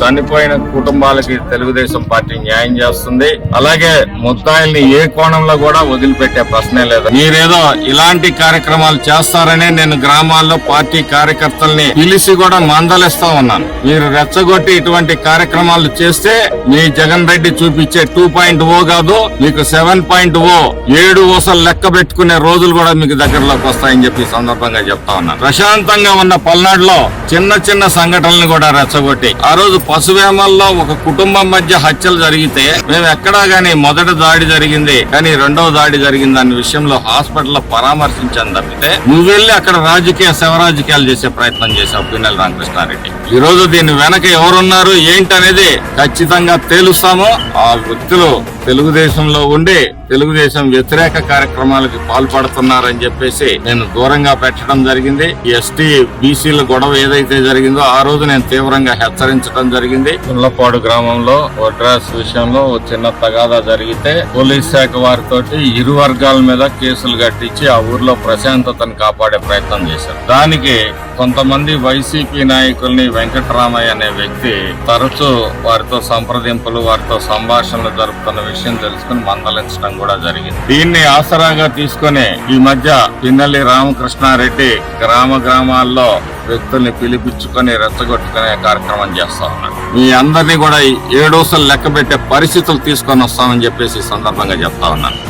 చనిపోయిన కుటుంబాలకి తెలుగుదేశం పార్టీ న్యాయం చేస్తుంది. అలాగే ముద్దాయిల్ని ఏ కోణంలో కూడా వదిలిపెట్టే ప్రశ్నే లేదు. మీరేదో ఇలాంటి కార్యక్రమాలు చేస్తారనే నేను గ్రామాల్లో పార్టీ కార్యకర్తల్ని పిలిచి కూడా మందలిస్తా ఉన్నాను. మీరు రెచ్చగొట్టి ఇటువంటి కార్యక్రమాలు చేస్తే మీ జగన్ రెడ్డి చూపించే టూ పాయింట్ ఓ కాదు మీకు సెవెన్ పాయింట్ ఓ ఏడు ఓసలు లెక్క పెట్టుకునే రోజులు కూడా మీకు దగ్గరలోకి వస్తాయని చెప్పి సందర్భంగా చెప్తా ఉన్నాను. ప్రశాంతంగా ఉన్న పల్నాడులో చిన్న చిన్న సంఘటనలు కూడా రెచ్చగొట్టి ఆ రోజు పశువేమల్లో ఒక కుటుంబం మధ్య హత్యలు జరిగితే మేము ఎక్కడా గానీ మొదటి దాడి జరిగింది కానీ రెండవ దాడి జరిగింది అనే విషయంలో హాస్పిటల్ పరామర్శించాను తప్పితే నువ్వు వెళ్ళి అక్కడ రాజకీయ శవరాజకీయాలు చేసే ప్రయత్నం చేశావు పిన్నెల రామకృష్ణారెడ్డి. ఈ రోజు దీని వెనక ఎవరున్నారు ఏంటనేది ఖచ్చితంగా తేలుస్తాము. ఆ వ్యక్తులు తెలుగుదేశంలో ఉండి తెలుగుదేశం వ్యతిరేక కార్యక్రమాలకు పాల్పడుతున్నారని చెప్పేసి నేను దూరంగా పెట్టడం జరిగింది. ఎస్టీ బీసీల గొడవ ఏదైతే జరిగిందో ఆ రోజు నేను తీవ్రంగా హెచ్చరించడం జరిగింది. ఉల్లపాడు గ్రామంలో వడ్రాస్ విషయంలో ఓ చిన్న తగాదా జరిగితే పోలీస్ శాఖ వారితో ఇరు వర్గాల మీద కేసులు కట్టించి ఆ ఊర్లో ప్రశాంతతను కాపాడే ప్రయత్నం చేశారు. దానికి కొంతమంది వైసీపీ నాయకుల్ని వెంకటరామయ్య అనే వ్యక్తి తరచూ వారితో సంప్రదింపులు వారితో సంభాషణలు జరుపుతున్న విషయం తెలుసుకుని మందలించడం కూడా జరిగింది. దీన్ని ఆసరాగా తీసుకుని ఈ మధ్య పిన్నెల్లి రామకృష్ణారెడ్డి గ్రామ గ్రామాల్లో వ్యక్తుల్ని పిలిపించుకొని రెచ్చగొట్టుకునే కార్యక్రమం చేస్తా ఉన్నాడు. మీ అందరినీ కూడా ఏడోసలు లెక్క పెట్టే పరిస్థితులు తీసుకొని వస్తామని చెప్పేసి సందర్భంగా చెప్తా ఉన్నాను.